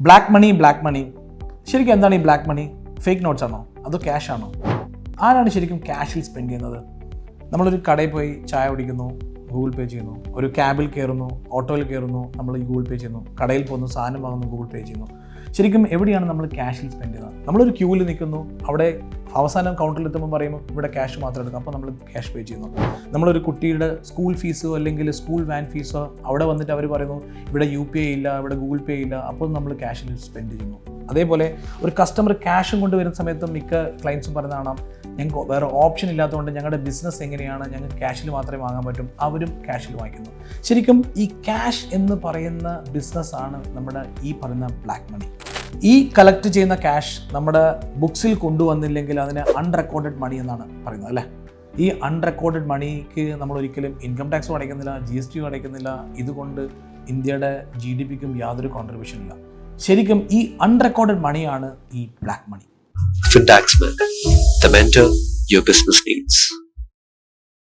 Black money black money ശരിക്കും എന്താണ് ഈ ബ്ലാക്ക് മണി ഫേക്ക് നോട്ട്സ് ആണോ? അതോ ക്യാഷ് ആണോ? ആരാണ് ശരിക്കും ക്യാഷിൽ സ്പെൻഡ് ചെയ്യുന്നത്? നമ്മളൊരു കടയിൽ പോയി ചായ കുടിക്കുന്നു ഗൂഗിൾ പേ ചെയ്യുന്നു ഒരു ക്യാബിൽ കയറുന്നു ഓട്ടോയിൽ കയറുന്നു നമ്മൾ ഗൂഗിൾ പേ ചെയ്യുന്നു കടയിൽ പോകുന്നു സാധനം വാങ്ങുന്നു ഗൂഗിൾ പേ ചെയ്യുന്നു. ശരിക്കും എവിടെയാണ് നമ്മൾ ക്യാഷിൽ സ്പെൻഡ് ചെയ്യുന്നത്? നമ്മളൊരു ക്യൂവിൽ നിൽക്കുന്നു അവിടെ അവസാനം കൗണ്ടറിൽ എത്തുമ്പോൾ പറയുമ്പോൾ ഇവിടെ ക്യാഷ് മാത്രം എടുക്കും. അപ്പോൾ നമ്മൾ ക്യാഷ് പേ ചെയ്യുന്നു. നമ്മളൊരു കുട്ടിയുടെ സ്കൂൾ ഫീസോ അല്ലെങ്കിൽ സ്കൂൾ വാൻ ഫീസോ അവിടെ വന്നിട്ട് അവർ പറയുന്നു ഇവിടെ യു പി ഐ ഇല്ല ഇവിടെ ഗൂഗിൾ പേ ഇല്ല. അപ്പോൾ നമ്മൾ ക്യാഷിൽ സ്പെൻഡ് ചെയ്യുന്നു. അതേപോലെ ഒരു കസ്റ്റമർ ക്യാഷും കൊണ്ടുവരുന്ന സമയത്ത് മിക്ക ക്ലയൻസും പറയുന്ന ഞങ്ങൾക്ക് വേറെ ഓപ്ഷൻ ഇല്ലാത്തതുകൊണ്ട് ഞങ്ങളുടെ ബിസിനസ് എങ്ങനെയാണ്? ഞങ്ങൾക്ക് ക്യാഷിൽ മാത്രമേ വാങ്ങാൻ പറ്റും. അവരും ക്യാഷിൽ വാങ്ങിക്കുന്നു. ശരിക്കും ഈ ക്യാഷ് എന്ന് പറയുന്ന ബിസിനസ്സാണ് നമ്മുടെ ഈ പറയുന്ന ബ്ലാക്ക് മണി ഈ കളക്ട് ചെയ്യുന്ന ക്യാഷ് നമ്മുടെ ബുക്സിൽ കൊണ്ടുവന്നില്ലെങ്കിൽ അതിന് അൺറെക്കോർഡഡ് മണി എന്നാണ് പറയുന്നത് അല്ലേ? ഈ അൺറെക്കോർഡഡ് മണിക്ക് നമ്മൾ ഒരിക്കലും ഇൻകം ടാക്സും അടയ്ക്കുന്നില്ല ജി എസ് ടിയും അടയ്ക്കുന്നില്ല. ഇതുകൊണ്ട് ഇന്ത്യയുടെ ജി ഡി പിക്കും യാതൊരു കോൺട്രിബ്യൂഷൻ ഇല്ല. ശരിക്കും ഈ അൺറെക്കോർഡഡ് മണിയാണ് ഈ black money Fintaxman, the mentor your business needs.